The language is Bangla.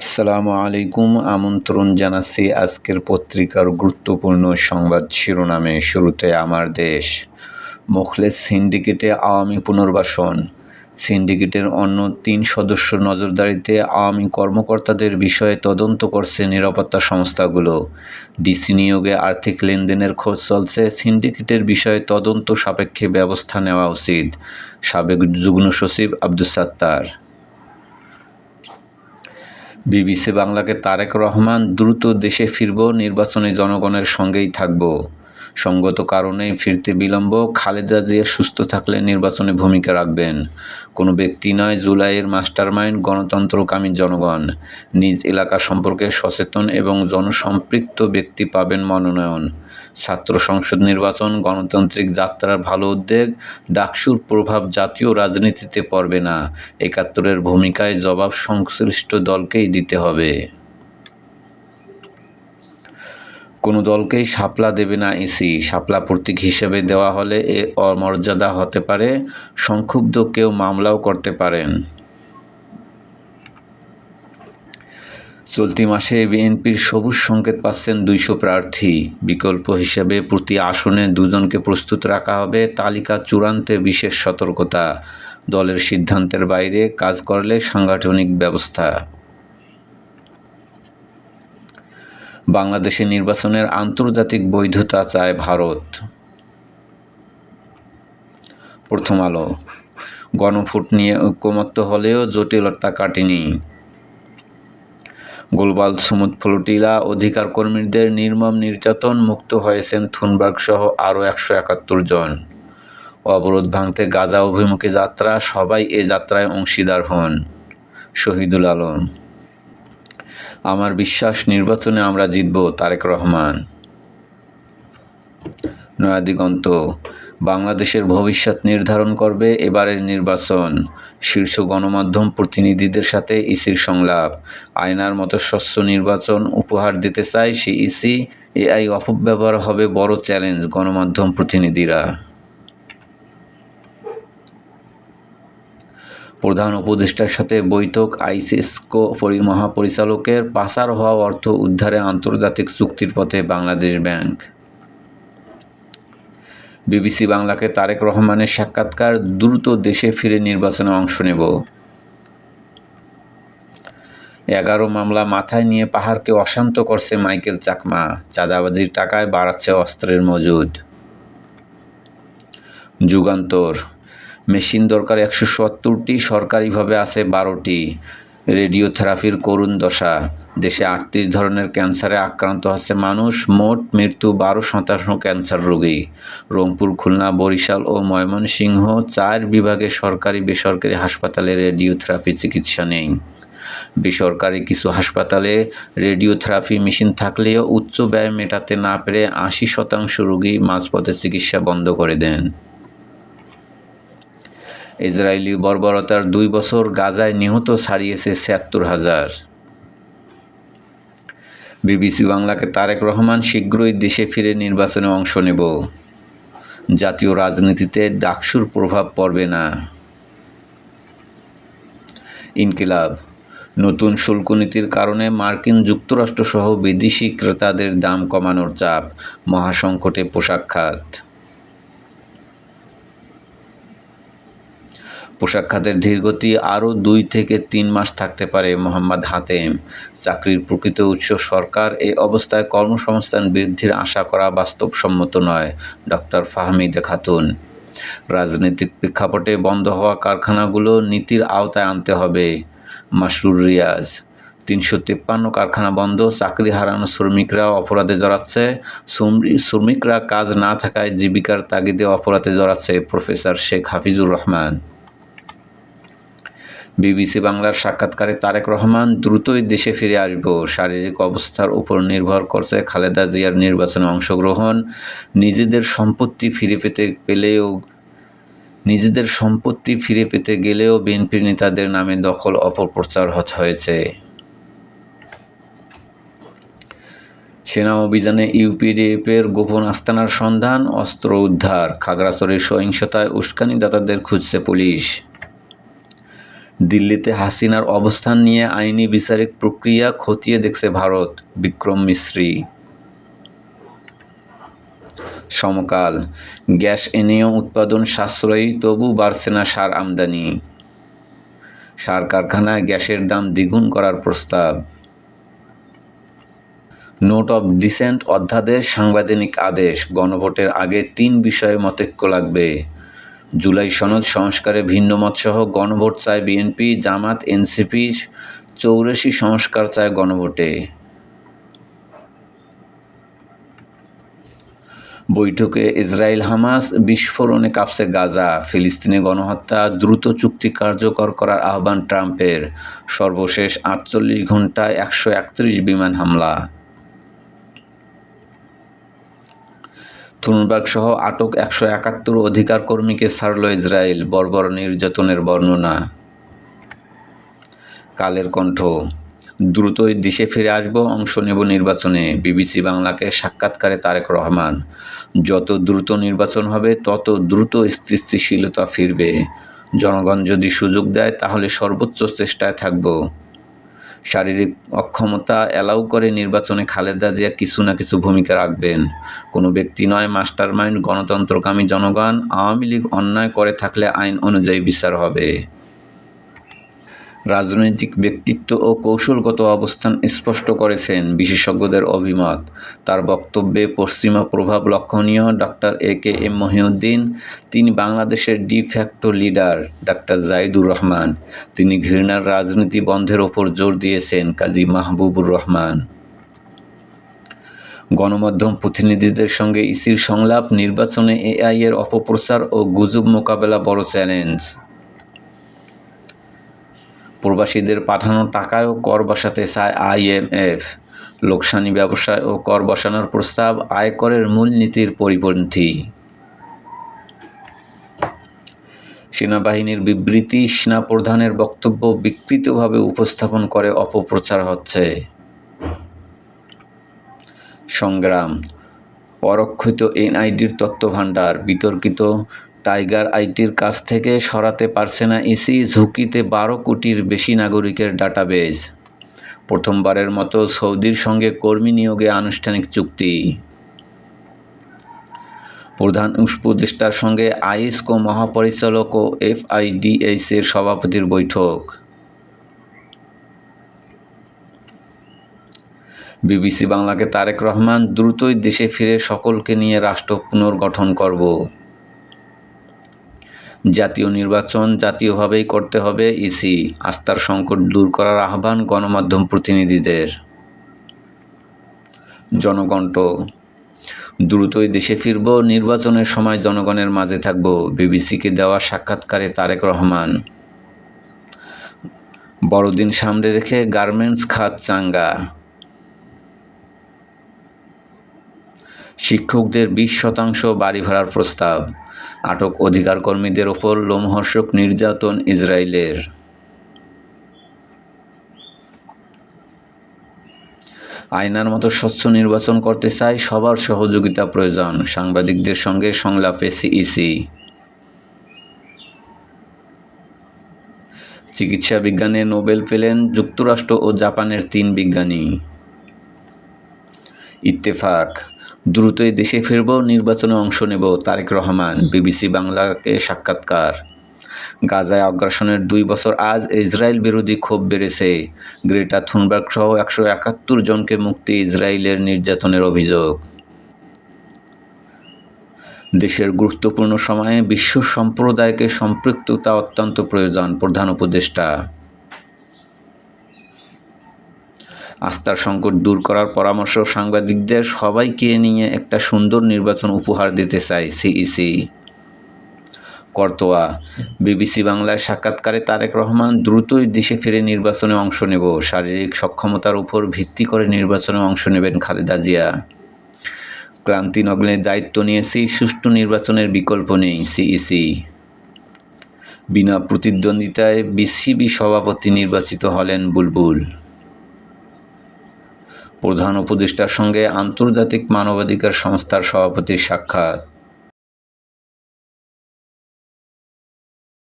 আসসালামু আলাইকুম। আমন্ত্রণ জানাচ্ছি আজকের পত্রিকার গুরুত্বপূর্ণ সংবাদ শিরোনামে। শুরুতে আমার দেশ, মোখলেস সিন্ডিকেটে আওয়ামী পুনর্বাসন। সিন্ডিকেটের অন্য তিন সদস্য নজরদারিতে আওয়ামী কর্মকর্তাদের বিষয়ে তদন্ত করছে নিরাপত্তা সংস্থাগুলো। ডিসি নিয়োগে আর্থিক লেনদেনের খোঁজ চলছে। সিন্ডিকেটের বিষয়ে তদন্ত সাপেক্ষে ব্যবস্থা নেওয়া উচিত, সাবেক যুগ্ম সচিব আব্দুস সাত্তার। বিবিসি বাংলাকে তারেক রহমান দ্রুত দেশে ফিরব নির্বাচনে জনগণের সঙ্গেই থাকব। সঙ্গত কারণেই ফিরতে বিলম্ব, খালেদা জিয়া সুস্থ থাকলে নির্বাচনে ভূমিকা রাখবেন। কোনো ব্যক্তি নয়, জুলাইয়ের মাস্টারমাইন্ড গণতন্ত্রকামী জনগণ। নিজ এলাকা সম্পর্কে সচেতন এবং জনসম্পৃক্ত ব্যক্তি পাবেন মনোনয়ন। ছাত্র সংসদ নির্বাচন, গণতান্ত্রিক যাত্রার ভালো উদ্যোগ ডাকসুর প্রভাব জাতীয় রাজনীতিতে পড়বে না। একাত্তরের ভূমিকায় জবাব সংশ্লিষ্ট দলকেই দিতে হবে। কোনো দলকেই শাপলা দেবে না ইসি শাপলা প্রতীক হিসেবে দেওয়া হলে এ অমর্যাদা হতে পারে, সংক্ষুব্ধ কেউ মামলাও করতে পারেন। চলতি মাসে বিএনপির সবুজ সংকেত পাচ্ছেন দুইশো প্রার্থী। বিকল্প হিসেবে প্রতি আসনে দুজনকে প্রস্তুত রাখা হবে তালিকা চূড়ান্তে বিশেষ সতর্কতা। দলের সিদ্ধান্তের বাইরে কাজ করলে সাংগঠনিক ব্যবস্থা বাংলাদেশে নির্বাচনের আন্তর্জাতিক বৈধতা চায় ভারত। প্রথম আলো গণফুট নিয়ে ঐক্যমত্য হলেও জটিলতা কাটেনি। গোলবাল, সুমুদ, ফ্লোটিলা অধিকার কর্মীদের নির্মম নির্যাতন মুক্ত হয়েছেন থুনবার্গ সহ আরও একশো একাত্তর জন। অবরোধ ভাঙতে গাজা অভিমুখী যাত্রা, সবাই এ যাত্রায় অংশীদার হন। শহীদুল আলম আমার বিশ্বাস নির্বাচনে আমরা জিতব, তারেক রহমান। নয়াদিগন্ত বাংলাদেশের ভবিষ্যৎ নির্ধারণ করবে এবারের নির্বাচন। শীর্ষ গণমাধ্যম প্রতিনিধিদের সাথে ইসির সংলাপ। আয়নার মতো স্বচ্ছ নির্বাচন উপহার দিতে চায় সে ইসি এআই অপব্যবহার হবে বড় চ্যালেঞ্জ গণমাধ্যম প্রতিনিধিরা। প্রধান উপদেষ্টার সাথে বৈঠক। আইসিসকো মহাপরিচালকের পাচার হওয়া অর্থ উদ্ধারে আন্তর্জাতিক চুক্তির পথে বাংলাদেশ ব্যাংক। বিবিসি বাংলাকে তারেক রহমানের সাক্ষাৎকার, দ্রুত দেশে ফিরে নির্বাচনে অংশ নেব। এগারো মামলা মাথায় নিয়ে পাহাড়কে অশান্ত করছে মাইকেল চাকমা। চাঁদাবাজির টাকায় বাড়াচ্ছে অস্ত্রের মজুদ। যুগান্তর মেশিন দরকার একশো সত্তরটি, সরকারিভাবে আছে বারোটি। রেডিওথেরাপির করুণ দশা। দেশে আটত্রিশ ধরনের ক্যান্সারে আক্রান্ত হচ্ছে মানুষ, মোট মৃত্যু বারো শতাংশ ক্যান্সার রোগী। রংপুর, খুলনা, বরিশাল ও ময়মনসিংহ চার বিভাগে সরকারি বেসরকারি হাসপাতালে রেডিওথেরাপি চিকিৎসা নেই। বেসরকারি কিছু হাসপাতালে রেডিওথেরাপি মেশিন থাকলেও উচ্চ ব্যয় মেটাতে না পেরে আশি শতাংশ রোগী মাঝপথে চিকিৎসা বন্ধ করে দেন। ইসরায়েলি বর্বরতার দুই বছর গাজায় নিহত ছাড়িয়েছে ছিয়াত্তর হাজার। বিবিসি বাংলাকে তারেক রহমান শীঘ্রই দেশে ফিরে নির্বাচনে অংশ নেব। জাতীয় রাজনীতিতে ডাকসুর প্রভাব পড়বে না। ইনকিলাব, নতুন শুল্ক নীতির কারণে মার্কিন যুক্তরাষ্ট্রসহ বিদেশি ক্রেতাদের দাম কমানোর চাপ, মহাসংকটে পোশাক খাত। পোশাক খাতের ধীরগতি আরও দুই থেকে তিন মাস থাকতে পারে মোহাম্মদ হাতেম। চাকরির প্রকৃত উৎস সরকার, এ অবস্থায় কর্মসংস্থান বৃদ্ধির আশা করা বাস্তবসম্মত নয় ডক্টর ফাহমিদে খাতুন। রাজনৈতিক প্রেক্ষাপটে বন্ধ হওয়া কারখানাগুলো নীতির আওতায় আনতে হবে। মাসরুর রিয়াজ। তিনশো তিপ্পান্ন কারখানা বন্ধ, চাকরি হারানো শ্রমিকরা অপরাধে জড়াচ্ছে। শ্রমিকরা কাজ না থাকায় জীবিকার তাগিদে অপরাধে জড়াচ্ছে প্রফেসর শেখ হাফিজুর রহমান। বিবিসি বাংলার সাক্ষাৎকারে তারেক রহমান দ্রুতই দেশে ফিরে আসব। শারীরিক অবস্থার উপর নির্ভর করছে খালেদা জিয়ার নির্বাচনে অংশগ্রহণ। নিজেদের সম্পত্তি ফিরে পেতে পেলেও নিজেদের সম্পত্তি ফিরে পেতে গেলেও বিএনপির নেতাদের নামে দখল অপপ্রচার হয়েছে। সেনা অভিযানে ইউপিডিএফের গোপন আস্তানার সন্ধান, অস্ত্র উদ্ধার, খাগড়াছড়ির সহিংসতায় উস্কানিদাতাদের খুঁজছে পুলিশ। দিল্লিতে হাসিনার অবস্থান নিয়ে আইনি বিচারিক প্রক্রিয়া খতিয়ে দেখছে ভারত। বিক্রম মিশ্রি সমকাল। গ্যাস এনেও উৎপাদন সাশ্রয়ী, তবু বাড়ছে না সার আমদানি। সার কারখানায় গ্যাসের দাম দ্বিগুণ করার প্রস্তাব। নোট অব ডিসেন্ট অধ্যাদেশ, সাংবিধানিক আদেশ, গণভোটের আগে তিন বিষয়ে মতৈক্য লাগবে। জুলাই সনদ সংস্কারে ভিন্ন মতসহ গণভোট চায় বিএনপি, জামাত, এনসিপি, চৌরাশি সংস্কার চায় গণভোটে। বৈঠকে ইসরায়েল হামাস বিস্ফোরণে কাঁপছে গাজা। ফিলিস্তিনে গণহত্যা দ্রুত চুক্তি কার্যকর করার আহ্বান ট্রাম্পের। সর্বশেষ আটচল্লিশ ঘন্টায় একশো একত্রিশ বিমান হামলা। থুনবার্গ সহ আটক একশো একাত্তর অধিকার কর্মীকে ছাড়ল ইসরায়েল। বর্বর নির্যাতনের বর্ণনা। কালের কণ্ঠ। দ্রুতই দেশে ফিরে আসব, অংশ নেব নির্বাচনে। বিবিসি বাংলাকে সাক্ষাৎকারে তারেক রহমান। যত দ্রুত নির্বাচন হবে, তত দ্রুত স্থিতিশীলতা ফিরবে। জনগণ যদি সুযোগ দেয়, তাহলে সর্বোচ্চ চেষ্টায় থাকব। শারীরিক অক্ষমতা অ্যালাউ করে নির্বাচনে খালেদা জিয়া কিছু না কিছু ভূমিকা রাখবেন। কোনো ব্যক্তি নয় মাস্টার মাইন্ড গণতন্ত্রকামী জনগণ, আওয়ামী লীগ অন্যায় করে থাকলে আইন অনুযায়ী বিচার হবে। রাজনৈতিক ব্যক্তিত্ব ও কৌশলগত অবস্থান স্পষ্ট করেছেন বিশেষজ্ঞদের অভিমত। তার বক্তব্যে পশ্চিমা প্রভাব লক্ষণীয় doctor A K M Mohiuddin, তিনি বাংলাদেশের de facto leader doctor Zaidur Rahman. তিনি ঘৃণার রাজনীতি বন্ধের ওপর জোর দিয়েছেন কাজী মাহবুবুর রহমান। গণমাধ্যম প্রতিনিধিদের সঙ্গে ইসির সংলাপ, নির্বাচনে এআই এর অপপ্রচার ও গুজব মোকাবেলা বড় চ্যালেঞ্জ। প্রবাসীদের পাঠানো টাকায়ও কর বসাতে চায় আইএমএফ লোকসানি ব্যবসায় ও কর বসানোর প্রস্তাব আয়করের মূলনীতির পরিপন্থী। সেনাবাহিনীর বিবৃতি সেনাপ্রধানের বক্তব্য বিকৃতভাবে উপস্থাপন করে অপপ্রচার হচ্ছে। সংগ্রাম। অরক্ষিত এনআইডির তত্ত্বভাণ্ডার বিতর্কিত টাইগার আইটির কাছ থেকে সরাতে পারছে না ইসি, ঝুঁকিতে বারো কোটির বেশি নাগরিকের ডাটাবেজ। প্রথমবারের মতো সৌদির সঙ্গে কর্মী নিয়োগে আনুষ্ঠানিক চুক্তি। প্রধান উপদেষ্টার সঙ্গে আইসকো মহাপরিচালক ও এফআইডিএইচ এর সভাপতির বৈঠক। বিবিসি বাংলাকে তারেক রহমান দ্রুতই দেশে ফিরে সকলকে নিয়ে রাষ্ট্র পুনর্গঠন করব। জাতীয় নির্বাচন জাতীয়ভাবেই করতে হবে ইসি, আস্থার সংকট দূর করার আহ্বান গণমাধ্যম প্রতিনিধিদের। জনকণ্ঠ। দ্রুতই দেশে ফিরব, নির্বাচনের সময় জনগণের মাঝে থাকব, বিবিসিকে দেওয়া সাক্ষাৎকারে তারেক রহমান। বড়দিন সামনে রেখে গার্মেন্টস খাত চাঙ্গা। শিক্ষকদের বিশ শতাংশ বাড়ি ভাড়ার প্রস্তাব। আটক অধিকার কর্মীদের ওপর লোমহর্ষক নির্যাতন ইসরায়েলের। আয়নার মতো স্বচ্ছ নির্বাচন করতে চাই সবার সহযোগিতা প্রয়োজন, সাংবাদিকদের সঙ্গে সংলাপে সিইসি। চিকিৎসা বিজ্ঞানে নোবেল পেলেন যুক্তরাষ্ট্র ও জাপানের তিন বিজ্ঞানী। ইত্তেফাক দ্রুতই দেশে ফিরব, নির্বাচনে অংশ নেব, তারেক রহমান, বিবিসি বাংলাকে সাক্ষাৎকার। গাজায় অগ্রাসনের দুই বছর আজ ইসরায়েল বিরোধী ক্ষোভ বেড়েছে। গ্রেটা থুনবার্গ সহ একশো একাত্তর জনকে মুক্তি ইসরায়েলের নির্যাতনের অভিযোগ। দেশের গুরুত্বপূর্ণ সময়ে বিশ্ব সম্প্রদায়কে সম্পৃক্ততা অত্যন্ত প্রয়োজন, প্রধান উপদেষ্টা। আস্থার সংকট দূর করার পরামর্শ সাংবাদিকদের সবাইকে নিয়ে একটা সুন্দর নির্বাচন উপহার দিতে চাই সিইসি। করতোয়া, বিবিসি বাংলায় সাক্ষাৎকারে তারেক রহমান দ্রুতই দেশে ফিরে নির্বাচনে অংশ নেব। শারীরিক সক্ষমতার উপর ভিত্তি করে নির্বাচনে অংশ নেবেন খালেদা জিয়া। ক্লান্তি নগ্নে দায়িত্ব নিয়েছি সুষ্ঠু নির্বাচনের বিকল্প নেই সিইসি। বিনা প্রতিদ্বন্দ্বিতায় বিসিবি সভাপতি নির্বাচিত হলেন বুলবুল। প্রধান উপদেষ্টার সঙ্গে আন্তর্জাতিক মানবাধিকার সংস্থার সভাপতির সাক্ষাৎ।